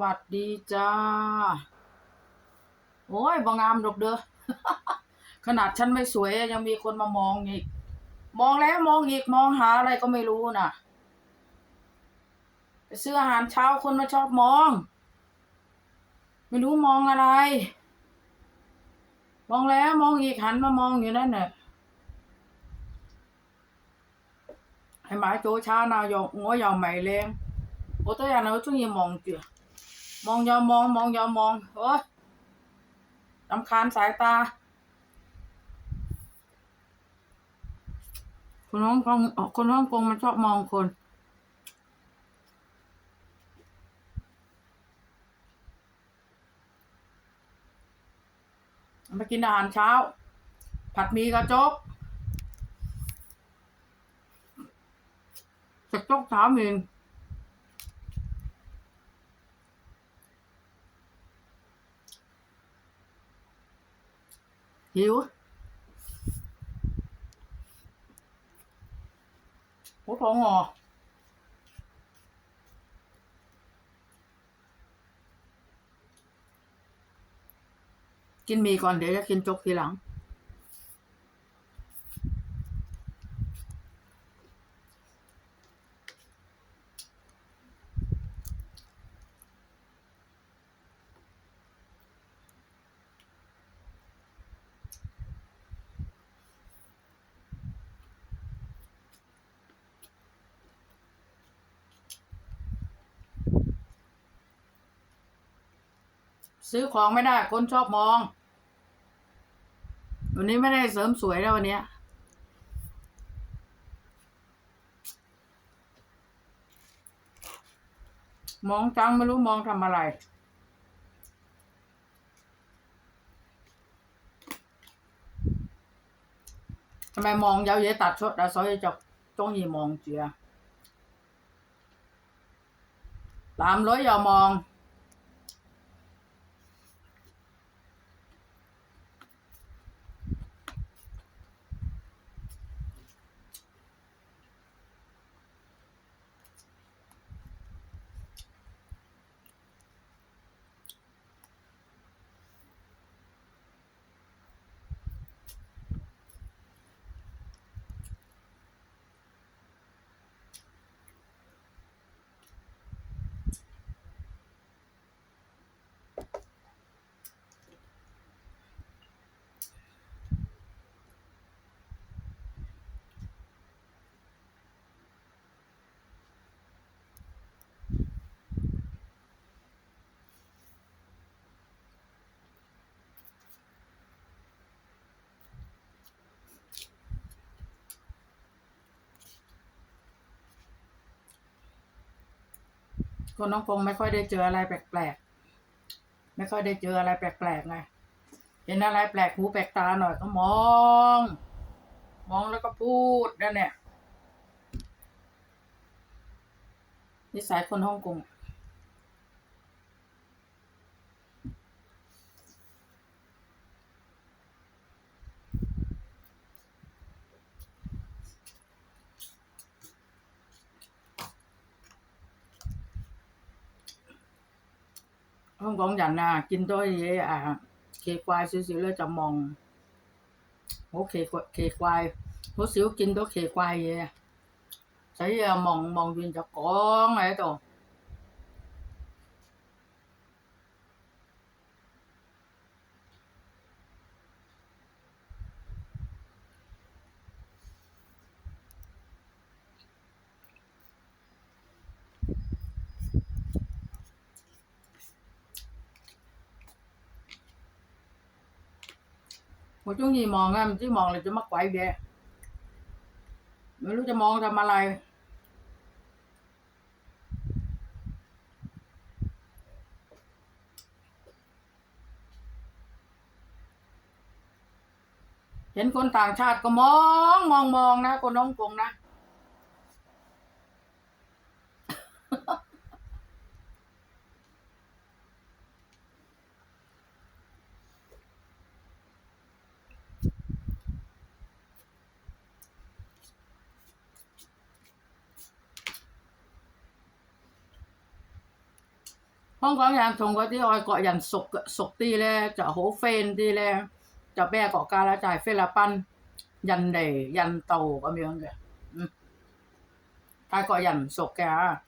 วัสดีจ้า โอ้ยบางามดอกเด้อ ขนาดฉันไม่สวยยังมีคนมามองอีก มองแล้วมองอีกมองหาอะไรก็ไม่รู้น่ะไปซื้ออาหารเช้าคนมาชอบมอง ไม่รู้มองอะไร มองแล้วมองอีกหันมามองอยู่นั่นน่ะให้หมาโจช้านาวยองงัวยาวให ม่แรงโอ้อย่างยมองมองยาวมอง มองยาวมองโอ้ยลำคาญสายตา คนน้องกงคนน้องกงมันชอบมองคน มากินอาหารเช้า ผัดหมีกระจกกระจกสามเอง หิวหัวท้องงอกินมีก่อนเดี๋ยวจะกินจกทีหลัง ซื้อของไม่ได้คนชอบมอง วันนี้ไม่ได้เสริมสวยแล้ววันนี้มองจังไม่รู้มองทำอะไร ทำไมมองยาวเยตัดชดดาซอยจอกจ้องยีมองเจียตามร้อยอย่ามอง คนน้องกงไม่ค่อยได้เจออะไรแปลกๆ ไม่ค่อยได้เจออะไรแปลกๆไงเห็นอะไรแปลกหูแปลกตาหน่อยก็มอง มองแล้วก็พูดนั่นเนี่ยนิสัยคนฮ่องกง 香港人啊，見到嘢啊奇怪少少咧，就望，好奇怪奇怪，好少見到奇怪嘢啊，所以啊望望完就講喺度。 เขาจ้งยีมองไงมันที่มองเลยจะมักไหวแกไม่รู้จะมองทำอะไรเห็นคนต่างชาติก็มองมองมองนะคนน้องกงนะ 香港人同嗰啲外國人熟嘅熟啲咧，就好 friend 啲咧，就咩國家咧？就係、菲律賓、印尼、印度咁樣嘅，嗯，泰國人唔熟嘅嚇，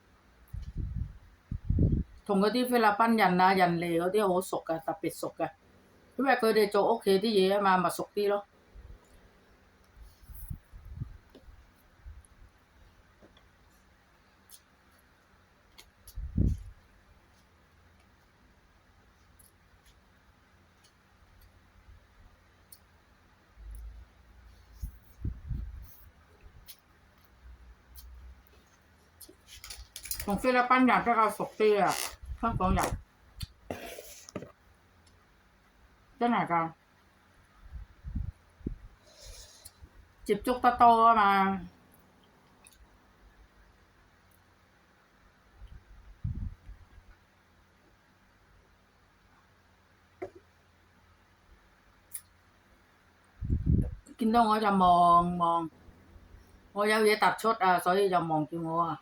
同嗰啲菲律賓人啊、印尼嗰啲好熟嘅，特別熟嘅，因為佢哋做屋企啲嘢啊嘛，咪熟啲咯。 同菲律宾人比较熟啲啊，香港人真系㗎，接触得多啊嘛。见到我就望望，我有嘢突出啊，所以就望住我啊。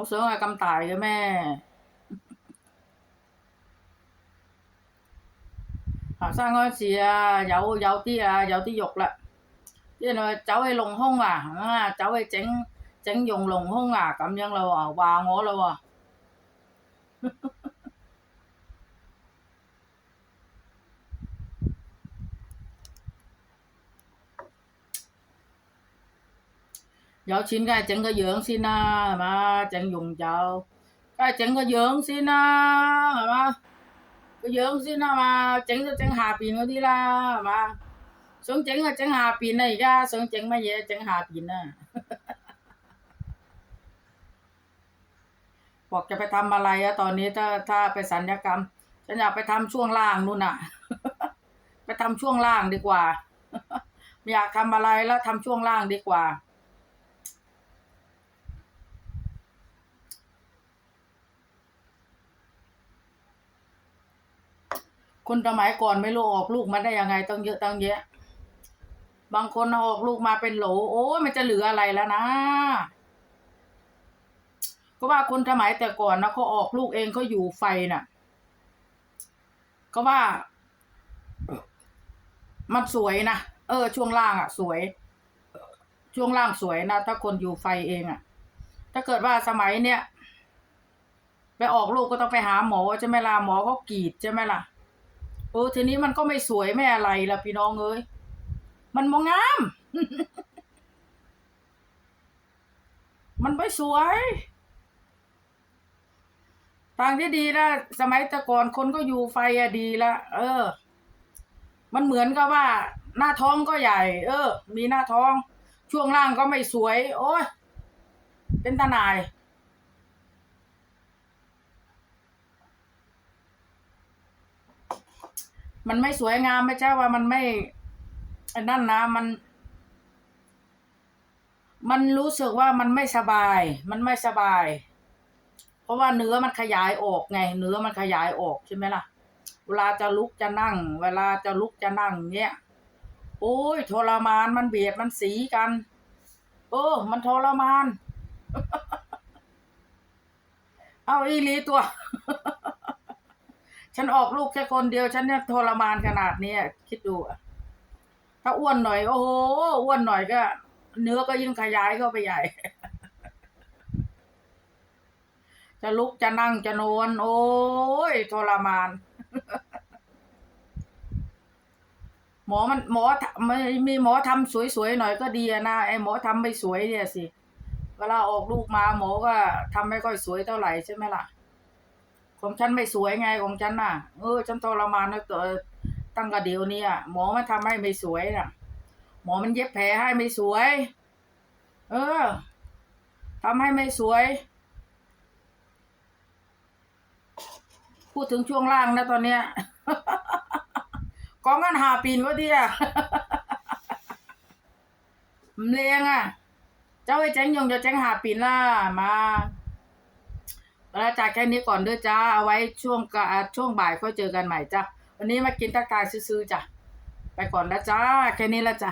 我想係咁大嘅咩？啊，生嗰時啊，有有啲啊，有啲肉啦，啲人話走去隆胸啊，啊，走去整整容隆胸啊，咁樣咯喎，話我咯喎。 giáo xin cái chẳng có dưỡng xin na mà chẳng dùng chào cái chẳng có dưỡng xin na mà có dưỡng xin na mà chẳng cho chẳng hà pin nó đi la mà xuống chẳng là chẳng hà pin này ra xuống chẳng mà vậy chẳng hà pin à บอกจะไปทำอะไรอะตอนนี้ถ้าถ้าไปสัญญกรรม ฉันอยากไปทำช่วงล่างนู่นน่ะ ไปทำช่วงล่างดีกว่า ไม่อยากทำอะไรแล้วทำช่วงล่างดีกว่า คนสมัยก่อนไม่รู้ออกลูกมาได้ยังไงต้องเยอะตั้งแยะ บางคนออกลูกมาเป็นโหล โอ้ยมันจะเหลืออะไรแล้วนะก็ว่าคนสมัยแต่ก่อนนะเขาออกลูกเองเขาอยู่ไฟน่ะ ก็ว่า มันสวยนะเออ ช่วงล่างอะ สวย ช่วงล่างสวยนะถ้าคนอยู่ไฟเองอะ ถ้าเกิดว่าสมัยเนี้ยไปออกลูกก็ต้องไปหาหมอใช่ไหมล่ะหมอเขากรีดใช่ไหมล่ะ เออทีนี้มันก็ไม่สวยไม่อะไรละพี่น้องเอ้ยมันมองงาม มันไม่สวยทางที่ดีนะสมัยต่ก่อนคนก็อยู่ไฟอะดีละเออ มันเหมือนกับว่า หน้าท้องก็ใหญ่ เออ มีหน้าท้อง ช่วงล่างก็ไม่สวย โอ้ยเป็นตาหนาย มันไม่สวยงามไม่ใช่ว่ามันไม่นั่นนะมัน มันรู้สึกว่ามันไม่สบาย มันไม่สบาย เพราะว่าเนื้อมันขยายออกไง เนื้อมันขยายออกใช่ไหมล่ะ เวลาจะลุกจะนั่ง เวลาจะลุกจะนั่งเนี้ยโอ้ยทรมานมันเบียดมันสีกันเออมันทรมาน เอาอีลีตัว ฉันออกลูกแค่คนเดียว ฉันเนี่ยทรมานขนาดนี้คิดดูอะถ้าอ้วนหน่อย โอ้โหอ้วนหน่อยก็ เนื้อก็ยิ่งขยายเข้าไปใหญ่ จะลุกจะนั่งจะนอนโอ้ยทรมาน หมอมันหมอทำไม่มีหมอทำสวยๆหน่อยก็ดีนะไอหมอทำไม่สวยเนี่ยสิเวลาออกลูกมาหมอก็ทำไม่ค่อยสวยเท่าไหร่ใช่ไหมล่ะ ของฉันไม่สวยไงของฉันน่ะ เออ ฉันทรมานนะตัวตั้งกต่เดี๋ยวนี้อะหมอมันทำให้ไม่สวยน่ะ หมอมันเย็บแผลให้ไม่สวย เออ ทำให้ไม่สวย พูดถึงช่วงล่างนะตอนเนี้ยกองกันหาปีนก็ดีอ่เลียงอะ เจ้าไอ้แจ้งยงจะแจ้งหาปีนล่ะมา แล้วจากแค่นี้ก่อนเด้อจ้า เอาไว้ช่วงกะช่วงบ่ายค่อยเจอกันใหม่จ้าวันนี้มากินตะกายซื้อๆจ้ะ ไปก่อนแล้วจ้า แค่นี้แล้วจ้า